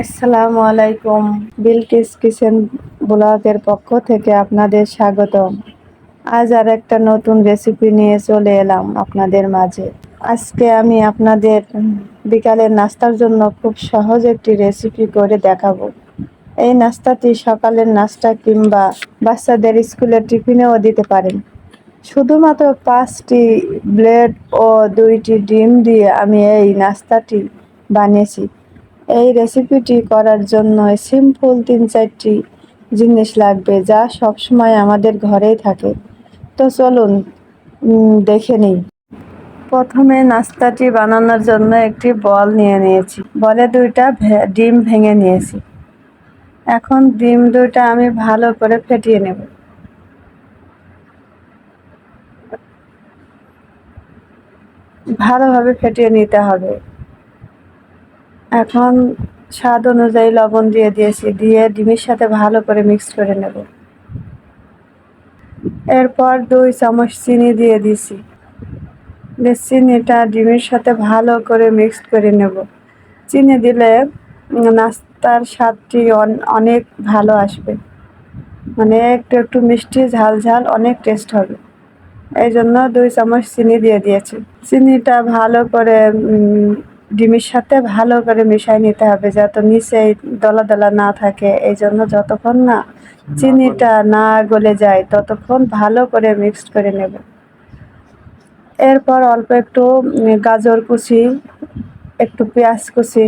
আসসালামু আলাইকুম, বিলকিস কিচেন ব্লগের পক্ষ থেকে আপনাদের স্বাগতম। আজ আর একটা নতুন রেসিপি নিয়ে চলে এলাম আপনাদের মাঝে। আজকে আমি আপনাদের বিকালের নাস্তার জন্য খুব সহজ একটি রেসিপি করে দেখাবো। এই নাস্তাটি সকালের নাস্তা কিংবা বাচ্চাদের স্কুলের টিফিনেও দিতে পারেন। শুধুমাত্র পাঁচটি ব্লেড ও দুইটি ডিম দিয়ে আমি এই নাস্তাটি বানিয়েছি। এই রেসিপিটি করার জন্য সিম্পল তিন চারটি জিনিস লাগবে যা সবসময় আমাদের ঘরেই থাকে। তো চলুন দেখে নিই। প্রথমে নাস্তাটি বানানোর জন্য একটি বল নিয়ে নিয়েছি। বলে দুইটা ডিম ভেঙে নিয়েছি। এখন ডিম দুইটা আমি ভালো করে ফেটিয়ে নেব। ভালোভাবে ফেটিয়ে নিতে হবে। এখন স্বাদ অনুযায়ী লবণ দিয়ে দিয়েছি, দিয়ে ডিমের সাথে ভালো করে মিক্স করে নেব। এরপর দুই চামচ চিনি দিয়ে দিছি। চিনিটা ডিমের সাথে ভালো করে মিক্স করে নেব। চিনি দিলে নাস্তার স্বাদটি অনেক ভালো আসবে। মানে একটু একটু মিষ্টি, ঝাল ঝাল, অনেক টেস্ট হবে। এই জন্য দুই চামচ চিনি দিয়ে দিয়েছি। চিনিটা ভালো করে ডিমের সাথে ভালো করে মিশাই নিতে হবে যাতে নিচে দলা দলা না থাকে। এই জন্য যতক্ষণ না চিনিটা না গলে যায় ততক্ষণ ভালো করে মিক্সড করে নেব। এরপর অল্প একটু গাজর কুচি একটু পেঁয়াজ কুচি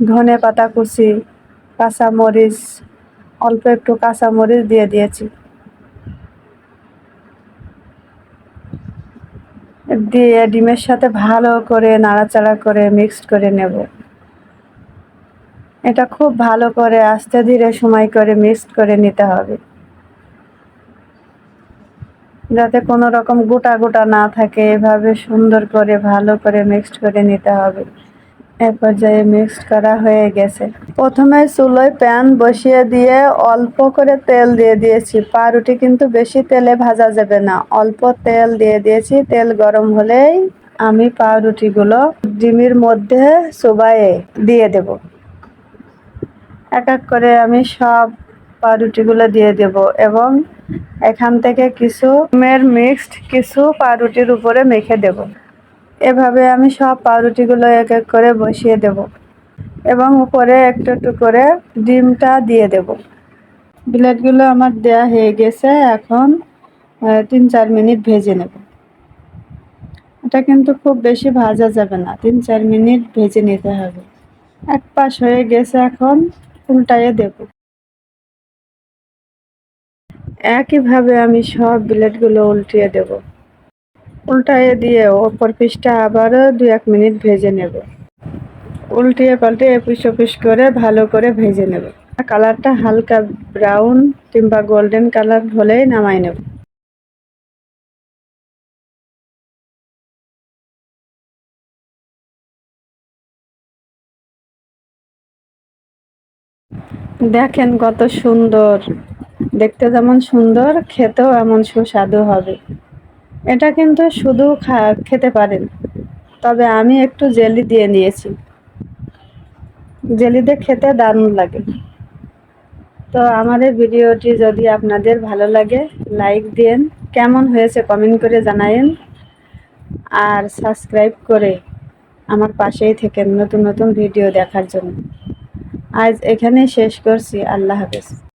ধনে পাতা কুচি কাঁচামরিচ অল্প একটু কাঁচামরিচ দিয়ে দিয়েছি। দিয়ে ডিমের সাথে ভালো করে নাড়াচাড়া করে মিক্সড করে নেব। এটা খুব ভালো করে আস্তে ধীরে সময় করে মিক্সড করে নিতে হবে। যাতে কোনো রকম গোটা গোটা না থাকে, এভাবে সুন্দর করে ভালো করে মিক্সড করে নিতে হবে। এক পর্যায়ে মিক্সড করা হয়ে গেছে। প্রথমে চুলোয় প্যান বসিয়ে দিয়ে অল্প করে তেল দিয়ে দিয়েছি। পাউরুটি কিন্তু বেশি তেলে ভাজা যাবে না। অল্প তেল দিয়ে দিয়েছি। তেল গরম হলেই আমি পাউরুটিগুলো ডিমের মধ্যে চুবাইয়ে দিয়ে দেব। এক এক করে আমি সব পাউরুটিগুলো দিয়ে দেব এবং এখান থেকে কিছু ডিমের মিক্সড কিছু পাউরুটির উপরে মেখে দেব। এভাবে আমি সব পাউরুটিগুলো এক এক করে বসিয়ে দেব এবং উপরে একটু একটু করে ডিমটা দিয়ে দেব। ব্লেডগুলো আমার দেয়া হয়ে গেছে, এখন তিন চার মিনিট ভেজে নেব। এটা কিন্তু খুব বেশি ভাজা যাবে না, তিন চার মিনিট ভেজে নিতে হবে। এক পাশ হয়ে গেছে এখন উল্টাইয়ে দেব। একইভাবে আমি সব ব্লেডগুলো উল্টিয়ে দেব। উল্টাইয়ে দিয়ে ওপর পিসটা আবারও দু এক মিনিট ভেজে নেব। উল্টিয়ে পাল্টে এপিস ওপিস করে ভালো করে ভেজে নেব। কালারটা হালকা ব্রাউন কিংবা গোল্ডেন কালার হলেই নামাই নেব। দেখেন কত সুন্দর। দেখতে যেমন সুন্দর, খেতেও এমন সুস্বাদু হবে। এটা কিন্তু শুধু খেতে পারেন। তবে আমি একটু জেলি দিয়ে নিয়েছি। জেলি দিয়ে খেতে দারুণ লাগে। তো আমার এই ভিডিওটি যদি আপনাদের ভালো লাগে, লাইক দিন কেমন হয়েছে কমেন্ট করে জানায়েন। আর সাবস্ক্রাইব করে আমার পাশেই থেকে নতুন নতুন ভিডিও দেখার জন্য। আজ এখানেই শেষ করছি। আল্লাহ হাফেজ।